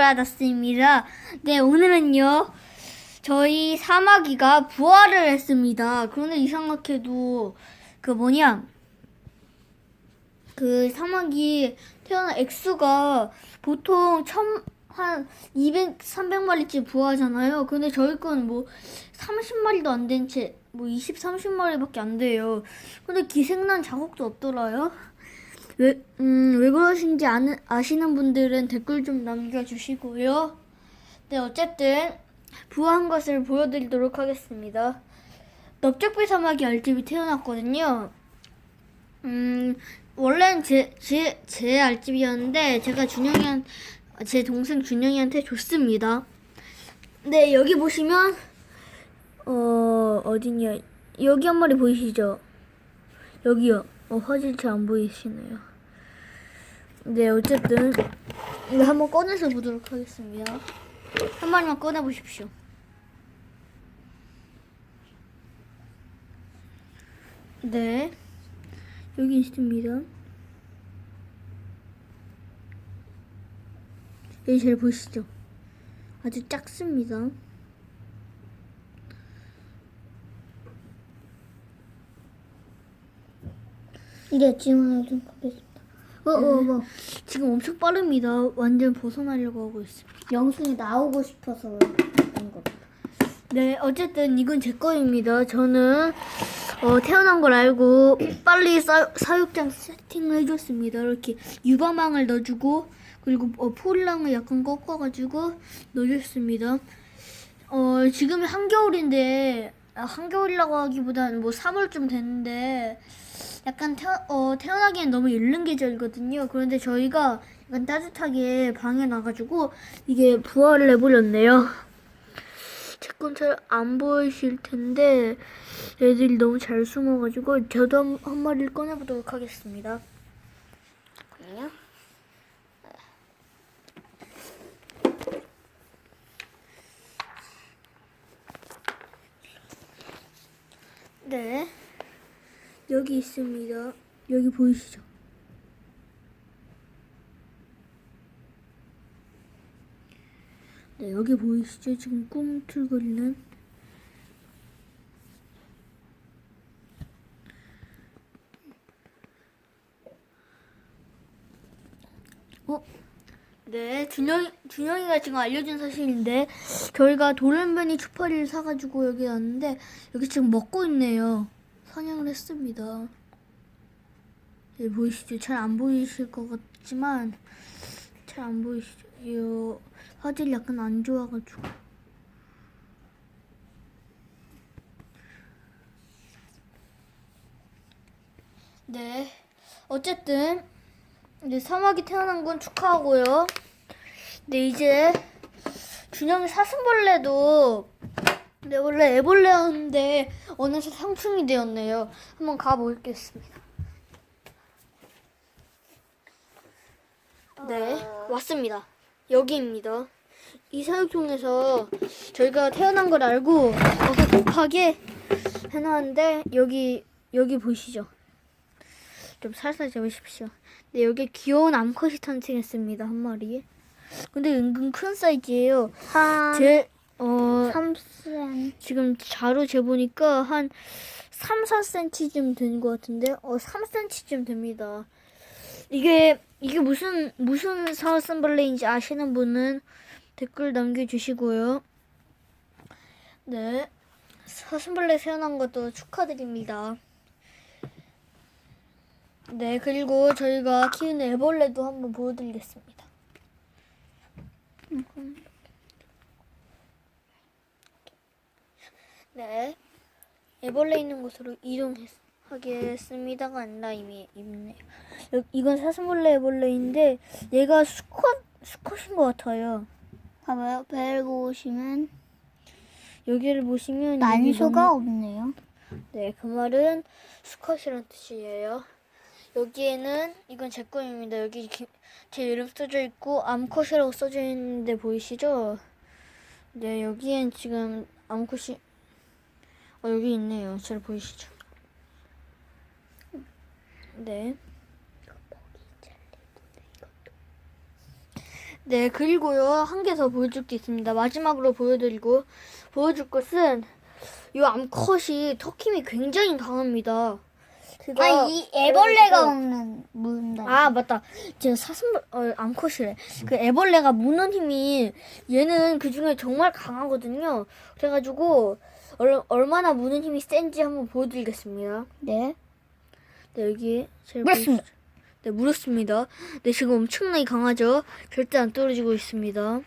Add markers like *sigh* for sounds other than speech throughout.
받았습니다. 네, 오늘은요, 저희 사마귀가 부활을 했습니다. 그런데 이상하게도, 그 뭐냐, 그 사마귀 태어난 액수가 보통 천, 한 200, 300마리쯤 부화하잖아요. 근데 저희 건 뭐 30마리도 안 된 채, 뭐 20, 30마리밖에 안 돼요. 근데 기생난 자국도 없더라요. 왜, 음, 왜 그러신지 아는, 아시는 분들은 댓글 좀 남겨주시고요. 네, 어쨌든, 부화한 것을 보여드리도록 하겠습니다. 넓적비 사마귀 알집이 태어났거든요. 음, 원래는 제, 제, 제 알집이었는데, 제가 준영이한, 제 동생 준영이한테 줬습니다. 네, 여기 보시면, 어, 어디냐. 여기 한 마리 보이시죠? 여기요. 어, 화질 잘 안 보이시네요. 네, 어쨌든, 이거 한번 꺼내서 보도록 하겠습니다. 한 마리만 꺼내 보십시오. 네. 여기 있습니다. 여기 잘 보시죠? 아주 작습니다. 이게 질문을 좀 하겠습니다. 어, 어, 뭐. 지금 엄청 빠릅니다. 완전 벗어나려고 하고 있습니다. 영순이 나오고 싶어서 그런 겁니다. 네, 어쨌든 이건 제 거입니다. 저는 어, 태어난 걸 알고 빨리 사, 사육장 세팅을 해줬습니다. 이렇게 유방망을 넣어주고 그리고 어, 포일랑을 약간 꺾어가지고 넣어줬습니다. 어, 지금 한겨울인데 아, 한겨울이라고 하기보다는 뭐 3월쯤 됐는데 약간 태어, 어, 태어나기엔 너무 이른 계절이거든요. 그런데 저희가 약간 따뜻하게 방에 나가지고 이게 부화를 해버렸네요. 제 건 잘 안 보이실 텐데 애들이 너무 잘 숨어가지고 저도 한, 한 마리를 꺼내보도록 하겠습니다. 잠깐만요. 네, 여기 있습니다. 여기 보이시죠? 네, 여기 보이시죠? 지금 꿈틀거리는 어? 네, 준영, 준영이가 지금 알려준 사실인데 저희가 돌연변이 추파리를 사가지고 여기 왔는데 여기 지금 먹고 있네요. 사냥을 했습니다. 네, 보이시죠? 잘 안 보이실 것 같지만 잘 안 보이시죠? 이 화질이 약간 안 좋아가지고 네 어쨌든 이제 사막이 태어난 건 축하하고요 네 이제 준영이 사슴벌레도 네 원래 애벌레였는데 어느새 상충이 되었네요 한번 가보겠습니다 네 왔습니다 여기입니다. 이 사육통에서 저희가 태어난 걸 알고 어서 급하게 해놨는데 여기 여기 보시죠. 좀 살살 잡으십시오. 네 여기 귀여운 암컷이 탄생했습니다 한 마리. 근데 은근 큰 사이즈예요. 한 제 어 3cm. 지금 자로 재보니까 한 3, 4cm쯤 된 것 같은데 어 3cm쯤 됩니다. 이게 이게 무슨 무슨 사슴벌레인지 아시는 분은 댓글 남겨주시고요. 네, 사슴벌레 태어난 것도 축하드립니다. 네, 그리고 저희가 키우는 애벌레도 한번 보여드리겠습니다. 네, 애벌레 있는 곳으로 이동하겠습니다가 아니라 이미 있네요. 여- 이건 사슴벌레 애벌레인데 얘가 수컷 수컷인 것 같아요. 봐봐요. 벨 보시면 여기를 보시면 난소가 너무- 없네요. 네, 그 말은 수컷이란 뜻이에요. 여기에는 이건 제 거입니다. 여기 기- 제 이름 써져 있고 암컷이라고 써져 있는데 보이시죠? 네, 여기엔 지금 암컷이 어, 여기 있네요. 잘 보이시죠? 네. 네, 그리고요, 한 개 더 보여줄 게 있습니다. 마지막으로 보여드리고, 보여줄 것은, 이 암컷이 턱힘이 굉장히 강합니다. 아니 이 애벌레가 먹는 문다. 아 맞다 제가 사슴벌 어, 암컷이래 그 애벌레가 무는 힘이 얘는 그 중에 정말 강하거든요 그래가지고 얼, 얼마나 무는 힘이 센지 한번 보여드리겠습니다. 네. 네 여기 제일 물었습니다. 보이시죠? 네 물었습니다. 네 지금 엄청나게 강하죠? 절대 안 떨어지고 있습니다.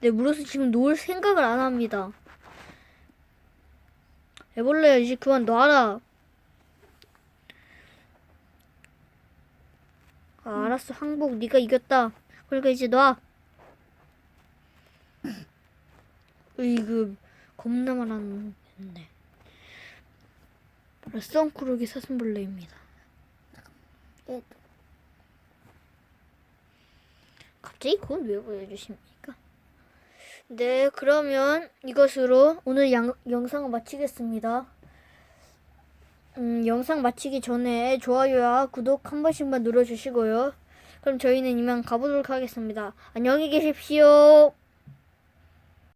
네 물어서 지금 놓을 생각을 안 합니다. 애벌레야 이제 그만 놔라. 아, 알았어. 항복 네가 이겼다. 그러니까 이제 놔. *laughs* 으이그 겁나 많았네 바로 썬크로기 사슴벌레입니다 네. 갑자기 그건 왜 보여주십니까? 네, 그러면 이것으로 오늘 양, 영상을 마치겠습니다. 음, 영상 마치기 전에 좋아요와 구독 한 번씩만 눌러주시고요. 그럼 저희는 이만 가보도록 하겠습니다. 안녕히 계십시오.